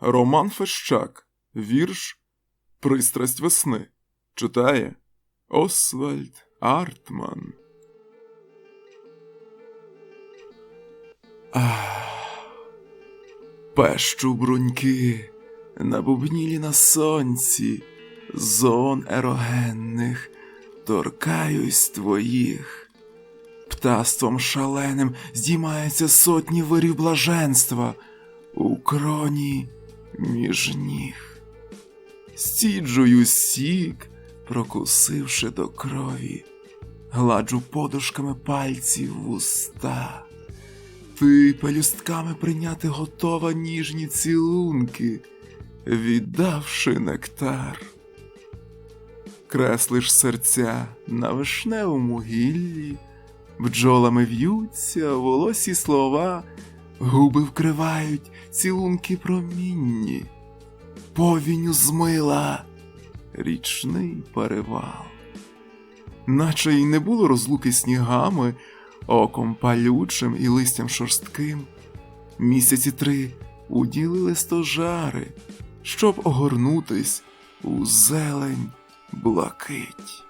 Роман Фещак. Вірш Пристрасть весни. Читає Освальд Артман. Пещу бруньки, набубнілі на сонці, зон ерогенних, торкаюсь твоїх. Птаством шаленим здіймаються сотні вирів блаженства у кроні між ніг. Стіджую сік, прокусивши до крові, гладжу подушками пальців вуста. Ти пелюстками прийняти готова ніжні цілунки, віддавши нектар. Креслиш серця на вишневому гіллі, бджолами в'ються волосі слова, губи вкривають цілунки промінні, повінню змила річний перевал. Наче й не було розлуки снігами, оком палючим і листям шорстким. Місяці три уділили стожари, щоб огорнутись у зелень блакить.